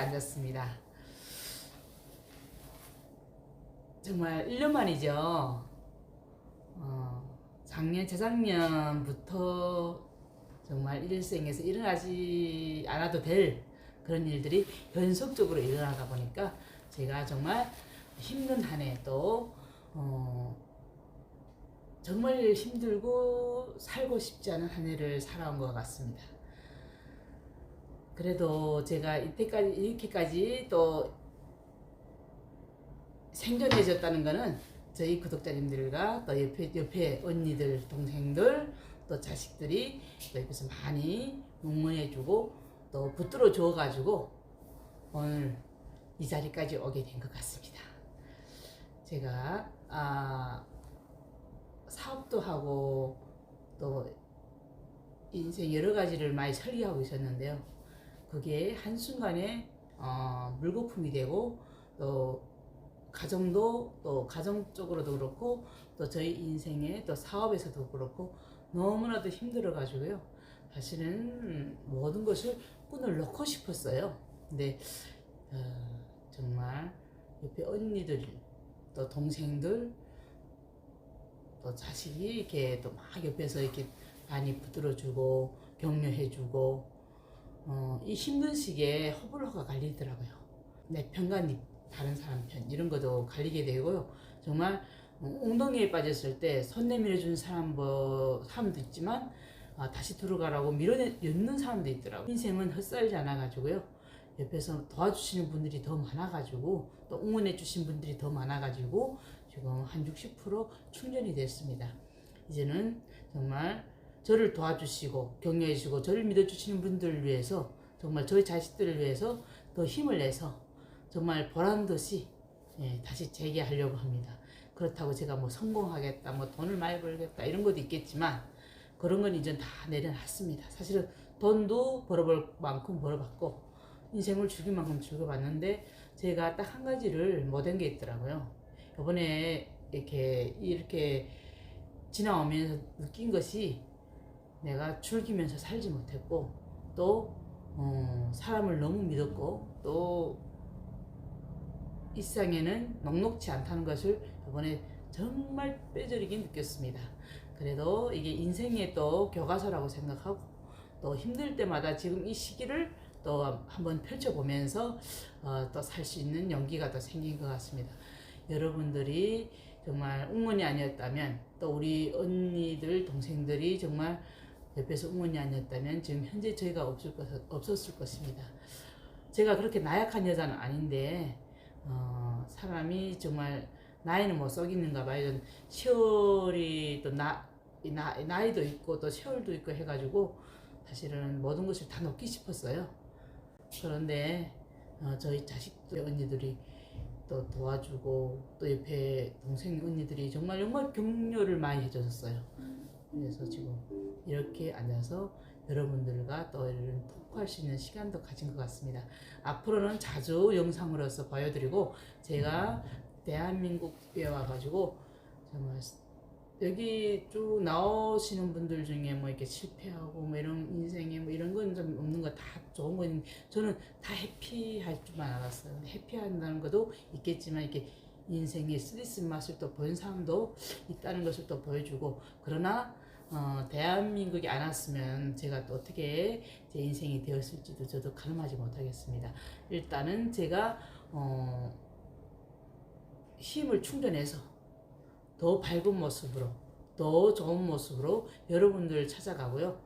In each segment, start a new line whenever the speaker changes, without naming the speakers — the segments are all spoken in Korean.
앉았습니다. 정말 1년 만이죠. 어, 작년, 재작년부터 정말 일생에서 일어나지 않아도 될 그런 일들이 연속적으로 일어나다 보니까 제가 정말 힘든 한해 또, 어, 정말 힘들고 살고 싶지 않은 한 해를 살아온 것 같습니다. 그래도 제가 이때까지 이렇게까지 또 생존해졌다는 거는 저희 구독자님들과 또 옆에 옆에 언니들 동생들 또 자식들이 또 옆에서 많이 응원해주고 또 붙들어 줘가지고 오늘 이 자리까지 오게 된 것 같습니다. 제가 아 사업도 하고 또 인생 여러 가지를 많이 설계하고 있었는데요. 그게 한순간에 어, 물거품이 되고 또 가정도 또 가정 쪽으로도 그렇고 또 저희 인생의 또 사업에서도 그렇고 너무나도 힘들어 가지고요. 사실은 모든 것을 끈을 놓고 싶었어요. 근데 어, 정말 옆에 언니들 또 동생들 또 자식이 이렇게 또 막 옆에서 이렇게 많이 붙들어주고 격려해주고 어, 이 힘든 시기에 허블호가 갈리더라고요. 내 편과 네 다른 사람 편 이런 것도 갈리게 되고요. 정말 어, 엉덩이에 빠졌을 때 손 내밀어 주는 사람 뭐 사람도 있지만 아, 다시 들어가라고 밀어내는 사람도 있더라고요. 인생은 헛살지 않아 가지고요. 옆에서 도와주시는 분들이 더 많아가지고 또 응원해 주신 분들이 더 많아가지고 지금 한 60% 충전이 됐습니다. 이제는 정말 저를 도와주시고 격려해 주시고 저를 믿어 주시는 분들을 위해서 정말 저희 자식들을 위해서 더 힘을 내서 정말 보란 듯이 예, 다시 재개하려고 합니다. 그렇다고 제가 뭐 성공하겠다, 뭐 돈을 많이 벌겠다 이런 것도 있겠지만 그런 건 이제 다 내려놨습니다. 사실은 돈도 벌어볼 만큼 벌어봤고 인생을 죽일 만큼 죽여봤는데 제가 딱 한 가지를 못한 게 있더라고요. 이번에 이렇게 이렇게 지나오면서 느낀 것이 내가 즐기면서 살지 못했고 또 어, 사람을 너무 믿었고 또 일상에는 녹록치 않다는 것을 이번에 정말 뼈저리게 느꼈습니다. 그래도 이게 인생의 또 교과서라고 생각하고 또 힘들 때마다 지금 이 시기를 또 한번 펼쳐보면서 어, 또살 수 있는 용기가 더 생긴 것 같습니다. 여러분들이 정말 응원이 아니었다면 또 우리 언니들 동생들이 정말 옆에서 응원이 아니었다면 지금 현재 저희가 없을 것, 없었을 것입니다. 제가 그렇게 나약한 여자는 아닌데 어, 사람이 정말 나이는 뭐 썩이는가 봐요. 전 세월이 또 나, 이 나, 나이도 있고 또 세월도 있고 해가지고 사실은 모든 것을 다 놓기 싶었어요. 그런데 어, 저희 자식들 언니들이 또 도와주고 또 옆에 동생 언니들이 정말 정말 격려를 많이 해줬어요. 그래서 지금 이렇게 앉아서 여러분들과 또 이런 토크할 수 있는 시간도 가진 것 같습니다. 앞으로는 자주 영상으로서 보여드리고 제가 대한민국에 와가지고 정말 여기 쭉 나오시는 분들 중에 뭐 이렇게 실패하고 뭐 이런 인생에 뭐 이런 건 좀 없는 거 다 좋은 건 저는 다 해피할 줄만 알았어요. 해피한다는 것도 있겠지만 이렇게 인생의 스트레스 맛을 또 본 사람도 있다는 것을 또 보여주고 그러나 어, 대한민국이 안 왔으면 제가 또 어떻게 제 인생이 되었을지도 저도 가늠하지 못하겠습니다. 일단은 제가 어, 힘을 충전해서 더 밝은 모습으로 더 좋은 모습으로 여러분들 찾아가고요.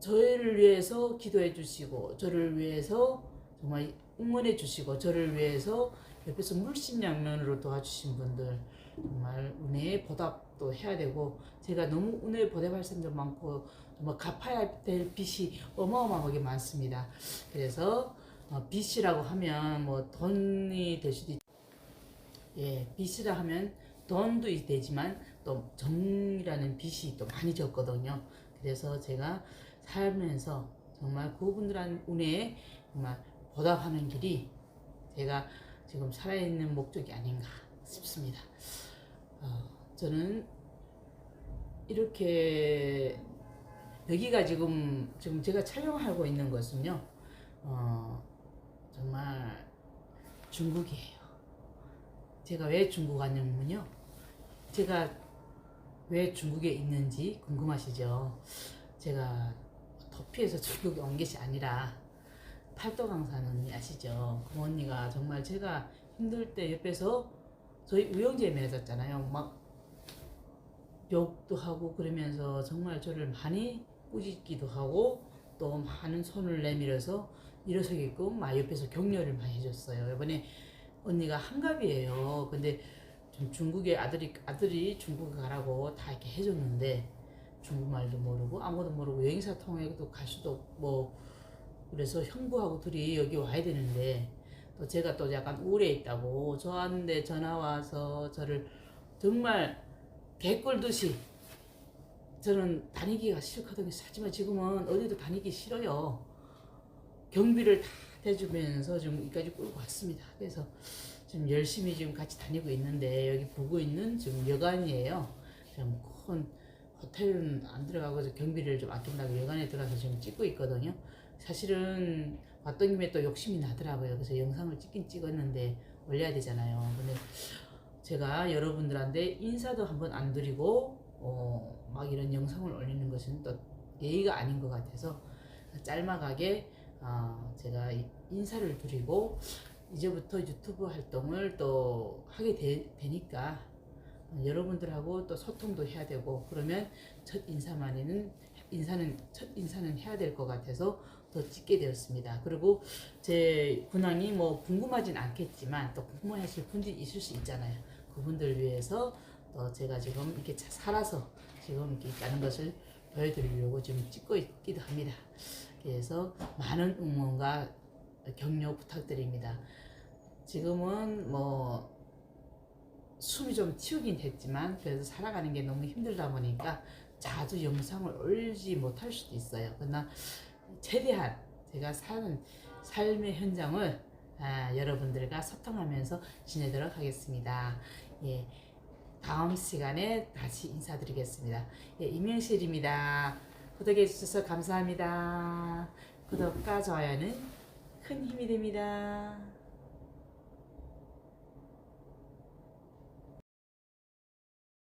저를 위해서 기도해 주시고 저를 위해서 정말 응원해 주시고 저를 위해서 옆에서 물심양면으로 도와주신 분들 정말 은혜의 보답도 해야 되고 제가 너무 은혜의 보답할 사람들 많고 뭐 갚아야 될 빚이 어마어마하게 많습니다. 그래서 어, 빚이라고 하면 뭐 돈이 될 수도 있, 예 빚이라 하면 돈도 되지만 또 정이라는 빚이 또 많이 졌거든요. 그래서 제가 살면서 정말 그분들한 은혜에 정말 보답하는 길이 제가 지금 살아있는 목적이 아닌가 싶습니다. 어, 저는 이렇게 여기가 지금 지금 제가 촬영하고 있는 것은요. 어, 정말 중국이에요. 제가 왜 중국 왔냐면요. 제가 왜 중국에 있는지 궁금하시죠? 제가 도피해서 중국에 온 것이 아니라 팔도강산 언니 아시죠? 그 언니가 정말 제가 힘들 때 옆에서 저희 우영재 맺었잖아요. 막 욕도 하고 그러면서 정말 저를 많이 꾸짖기도 하고 또 많은 손을 내밀어서 일어서게끔 막 옆에서 격려를 많이 해줬어요. 이번에 언니가 한갑이에요. 근데 좀 중국에 아들이 아들이 중국에 가라고 다 이렇게 해줬는데 중국말도 모르고 아무것도 모르고 여행사 통해도 갈 수도 없고 그래서 형부하고 둘이 여기 와야 되는데 또 제가 또 약간 우울해 있다고 저한테 전화 와서 저를 정말 개꿀듯이 저는 다니기가 싫거든요. 하지만 지금은 어디도 다니기 싫어요. 경비를 다 대주면서 지금 여기까지 끌고 왔습니다. 그래서 지금 열심히 지금 같이 다니고 있는데 여기 보고 있는 지금 여관이에요. 지금 큰 호텔은 안 들어가고 저 경비를 좀 아낀다고 여관에 들어가서 지금 찍고 있거든요. 사실은 왔던 김에 또 욕심이 나더라고요. 그래서 영상을 찍긴 찍었는데 올려야 되잖아요. 근데 제가 여러분들한테 인사도 한번 안 드리고 어, 막 이런 영상을 올리는 것은 또 예의가 아닌 것 같아서 짤막하게 어, 제가 이- 인사를 드리고 이제부터 유튜브 활동을 또 하게 되, 되니까 여러분들하고 또 소통도 해야 되고 그러면 첫 인사만에는 인사는 첫 인사는 해야 될 것 같아서 더 찍게 되었습니다. 그리고 제 근황이 뭐 궁금하진 않겠지만 또 궁금하실 분들이 있을 수 있잖아요. 그분들 위해서 또 제가 지금 이렇게 자- 살아서 지금 이렇게 있다는 것을 보여드리려고 지금 찍고 있기도 합니다. 그래서 많은 응원과 격려 부탁드립니다. 지금은 뭐 숨이 좀 튀우긴 했지만 그래도 살아가는 게 너무 힘들다 보니까 자주 영상을 올리지 못할 수도 있어요. 그러나 최대한 제가 사는 삶의 현장을 아, 여러분들과 소통하면서 지내도록 하겠습니다. 예, 다음 시간에 다시 인사드리겠습니다. 예, 이명실입니다. 구독해 주셔서 감사합니다. 구독과 좋아요는 큰 힘이 됩니다.